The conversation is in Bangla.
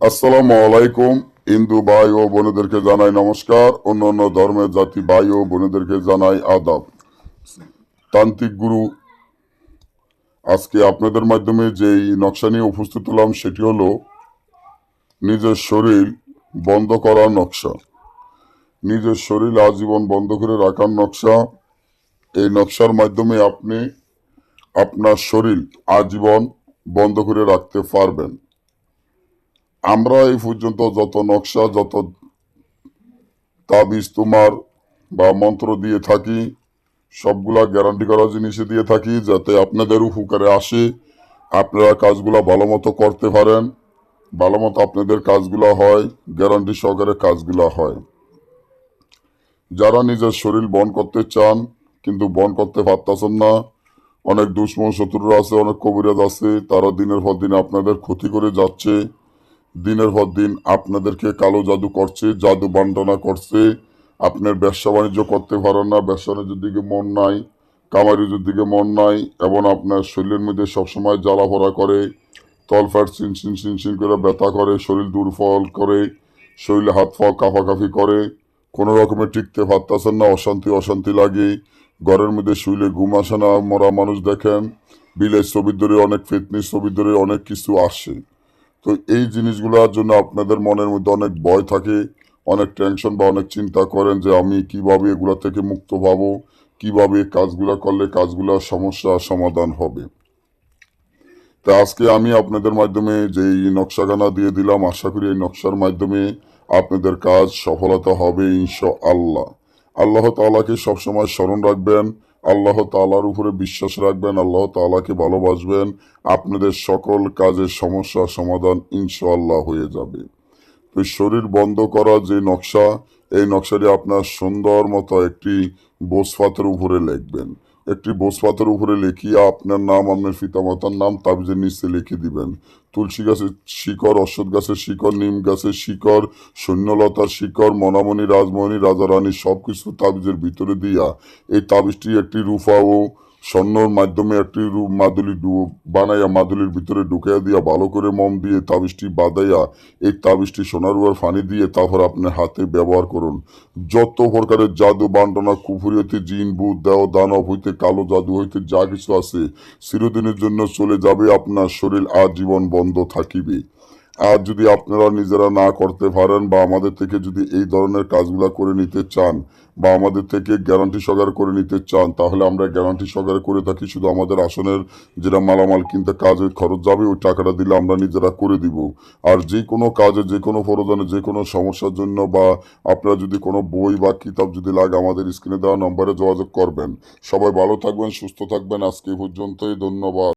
আসসালামু আলাইকুম। হিন্দু ভাই ও বোনেদেরকে জানাই নমস্কার। অন্য অন্য ধর্মের জাতি ভাই ও বোনেদেরকে জানাই আদাব। তান্ত্রিক গুরু, আজকে আপনাদের মাধ্যমে যেই নকশা নিয়ে উপস্থিত হলাম সেটি হলো নিজের শরীর বন্ধ করার নকশা। নিজের শরীর আজীবন বন্ধ করে রাখার নকশা। এই নকশার মাধ্যমে আপনি আপনার শরীর আজীবন বন্ধ করে রাখতে পারবেন। আমরা এই পর্যন্ত যত নকশা, যত তাবিজ তোমার বা মন্ত্র দিয়ে থাকি, সবগুলা গ্যারান্টি করা জিনিসে দিয়ে থাকি যাতে আপনাদের উপকারে আসে। আপনারা কাজগুলা ভালো মতো করতে পারেন ভালো মতো আপনাদের কাজগুলা হয় গ্যারান্টি সহকারে কাজগুলা হয়। যারা নিজের শরীর বন করতে চান, কিন্তু বন করতে পারতেছেন না, অনেক দুশ্মন, শত্রুরা আছে, অনেক কবিরাজ আছে, তারা দিনের পর দিন আপনাদের ক্ষতি করে যাচ্ছে। দিনের পর দিন আপনাদেরকে কালো জাদু করছে, জাদু বান্টনা করছে। আপনার ব্যবসা বাণিজ্য করতে পারেন না, ব্যবসা বাণিজ্যের দিকে মন নাই কামারিজের দিকে মন নাই, এবং আপনার শরীরের মধ্যে সবসময় জ্বালা ভরা করে চিন চিন চিন করে ব্যথা করে, শরীর দুর্বল করে, শরীরে হাত পা কাফাকাফি করে, কোনো রকমে টিকতে পারতেছেন না, অশান্তি অশান্তি লাগে। ঘরের মধ্যে শুইলে ঘুম আসে না, মরা মানুষ দেখেন, বিলের ছবির ধরে অনেক ফিটনেস ছবির ধরে অনেক কিছু আসে। তো এই জিনিসগুলোর জন্য আপনাদের মনের মধ্যে অনেক ভয় থাকে, অনেক টেনশন বা অনেক চিন্তা করেন যে আমি কীভাবে এগুলা থেকে মুক্ত পাবো, কীভাবে কাজগুলা করলে কাজগুলোর সমস্যা সমাধান হবে। তা আজকে আমি আপনাদের মাধ্যমে যে এই নকশাখানা দিয়ে দিলাম, আশা করি এই নকশার মাধ্যমে আপনাদের কাজ সফলতা হবে ইনশা আল্লাহ আল্লাহ তাআলাকে সবসময় স্মরণ রাখবেন। আল্লাহ তালার উপরে বিশ্বাস রাখবেন, আল্লাহ তালাকে ভালোবাসবেন। আপনাদের সকল কাজের সমস্যা সমাধান ইনশাআল্লাহ হয়ে যাবে। তো শরীর বন্ধ করা যে নকশা, এই নকশাটি আপনার সুন্দর মতো একটি বোসফাতের উপরে লিখবেন। একটি বোসপাতার উপরে লেখিয়ে আপনার নাম, আপনার পিতামাতার নাম তাবিজের নিচে লিখে দিবেন। তুলসী গাছের শিকড় অশ্বত গাছের শিকড়, নিম গাছের শিকড় সৈন্যলতার শিকড়, মনামণি, রাজমণি, রাজারানী সব কিছু তাবিজের ভিতরে দিয়া এই তাবিজটি একটি রূপা ও স্বর্ণর মাধ্যমে একটি মাদুলি বানাইয়া মাদুলির ভিতরে ঢুকাইয়া দিয়া ভালো করে মম দিয়ে তাবিজটি বাঁধাইয়া এই তাবিজটি সোনার উপর ফানি দিয়ে তারপর আপনার হাতে ব্যবহার করুন। যত প্রকারের জাদু বান্টনা কুফুরি হইতে জিন বুধ দেহ, দানব হইতে কালো জাদু হইতে যা কিছু আছে, চিরদিনের জন্য চলে যাবে, আপনার শরীর আজীবন বন্ধ থাকিবে। আর যদি আপনারা নিজেরা না করতে পারেন বা আমাদের থেকে যদি এই ধরনের কাজগুলো করে নিতে চান বা আমাদের থেকে গ্যারান্টি সহকারে করে নিতে চান, তাহলে আমরা গ্যারান্টি সহকারে করে থাকি। শুধু আমাদের আসনের যেটা মালামাল কিনতে কাজের খরচ যাবে, ওই টাকাটা দিলে আমরা নিজেরা করে দিব। আর যে কোনো কাজে, যে কোনো প্রয়োজনে, যে কোনো সমস্যার জন্য বা আপনারা যদি কোনো বই বা কিতাব যদি লাগে, আমাদের স্ক্রিনে দেওয়া নম্বরে যোগাযোগ করবেন। সবাই ভালো থাকবেন, সুস্থ থাকবেন। আজকে পর্যন্তই, ধন্যবাদ।